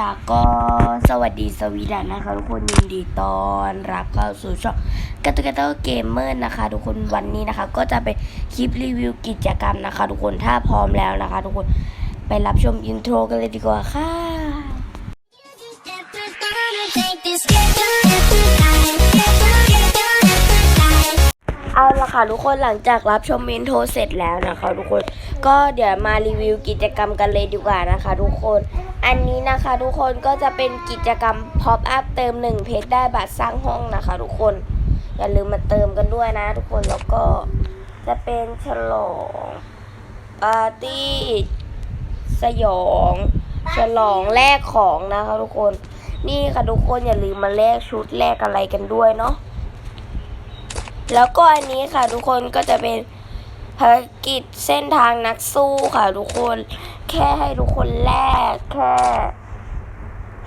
ล้วก็สวัสดีสวีดันนะคะทุกคนยินดีตอนรับเข้าสู่ช่องกัตุก t ต r เกมเมอร์นะคะ ทุกคนวันนี้นะคะ ก็จะเป็นคลิปรีวิวกิจกรรมนะคะ ทุกคนถ้าพร้อมแล้วนะคะ ทุกคนไปรับชมอินโทรกันเลยดีกว่าค่ะ ละค่ะทุกคนหลังจากรับชมอินโทรเสร็จแล้วนะคะทุกคนก็เดี๋ยวมารีวิวกิจกรรมกันเลยดีกว่านะคะ ทุกคน อันนี้นะคะ ทุกคนก็จะเป็นกิจกรรม Pop Up เติม1เพจได้บัตรสร้างห้องนะคะ ทุกคนอย่าลืมมาเติมกันด้วยนะ ทุกคนแล้วก็จะเป็นฉลองปาร์ตี้สยองฉลองแลกของนะคะ ทุกคน นี่ค่ะทุกคนอย่าลืมมาแลกชุดแลกอะไรกันด้วยเนาะ แล้วก็อันนี้ค่ะทุกคนก็จะเป็นภารกิจเส้นทางนักสู้ค่ะทุกคน แค่ให้ทุกคนแลกแค่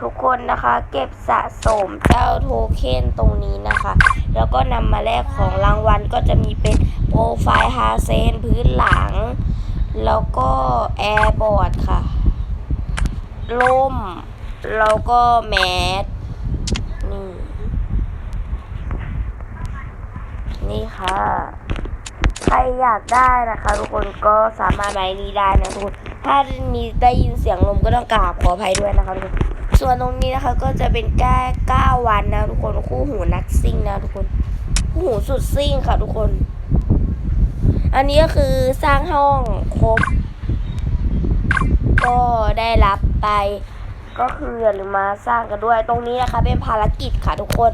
ทุกคนนะคะ เก็บสะสมเจ้าโทเค็นตรงนี้นะคะ แล้วก็นำมาแลกของรางวัลก็จะมีเป็นโปรไฟล์ฮาเซนพื้นหลัง แล้วก็แอร์บอร์ดค่ะล่มแล้วก็แมสนี่ นี่ค่ะ ใครอยากได้นะคะ ทุกคนก็สามารถมานี้ได้นะทุกคนถ้ามีได้ยินเสียงลมก็ต้องกราบขออภัยด้วยนะคะทุกคนส่วนตรงนี้นะคะก็จะเป็นแก้ก้าวันนะทุกคนคู่หูนักซิ่งนะทุกคนคู่หูสุดซิ่งค่ะทุกคน อันนี้ก็คือสร้างห้องครบ ก็ได้รับไปก็คืออย่าลืมมาสร้างกันด้วยตรงนี้นะคะเป็นภารกิจค่ะทุกคน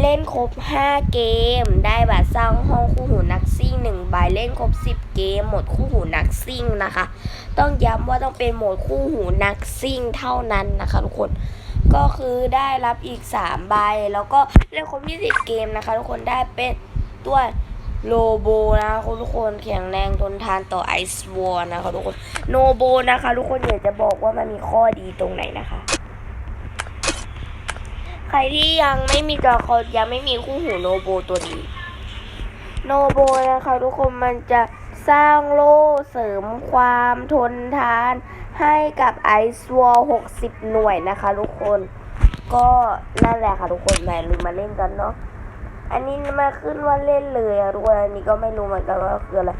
เล่นครบ 5 เกม ได้บัตรสร้างห้องคู่หูนักซิ่ง1ใบเล่นครบ 10 เกม หมดคู่หูนักซิ่งนะคะ ต้องย้ำว่าต้องเป็นโหมดคู่หูนักซิ่งเท่านั้นนะคะทุกคนก็คือได้รับอีก 3 ใบ แล้วก็เล่นครบ 20 เกมนะคะ ทุกคนได้เป็นตัวโลโบนะคะทุกคนแข็งแรงทนทานต่อไอซ์วอร์นะคะทุกคนโนโบนะคะ ทุกคนอยากจะบอกว่ามันมีข้อดีตรงไหนนะคะ รที่ยังไม่มีจอคอยังไม่มีคู่หูโนโบตัวนี้ โนโบนะคะทุกคนมันจะสร้างโล่เสริมความทนทานให้กับไอซ์วอล60 หน่วยนะคะทุกคน ก็นั่นแหละค่ะทุกคนแหมลืมมาเล่นกันเนาะ อันนี้มาขึ้นว่าเล่นเลยอะทุกคนอันนี้ก็ไม่รู้เหมือนกันว่าคืออะไร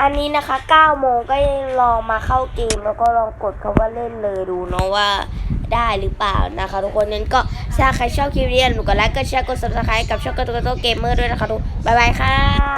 อันนี้นะคะ9โมงก็ยังลองมาเข้าเกมแล้วก็ลองกดคำว่าเล่นเลยดูเนาะว่าได้หรือเปล่านะคะ ทุกคนนั้นก็ ถ้าใครชอบคลิปนี้อย่าลืมกดไลค์กดแชร์กด subscribe กับช่องกระตุกกระตุกเกมเมอร์ด้วยนะคะทุกบ๊ายบายค่ะ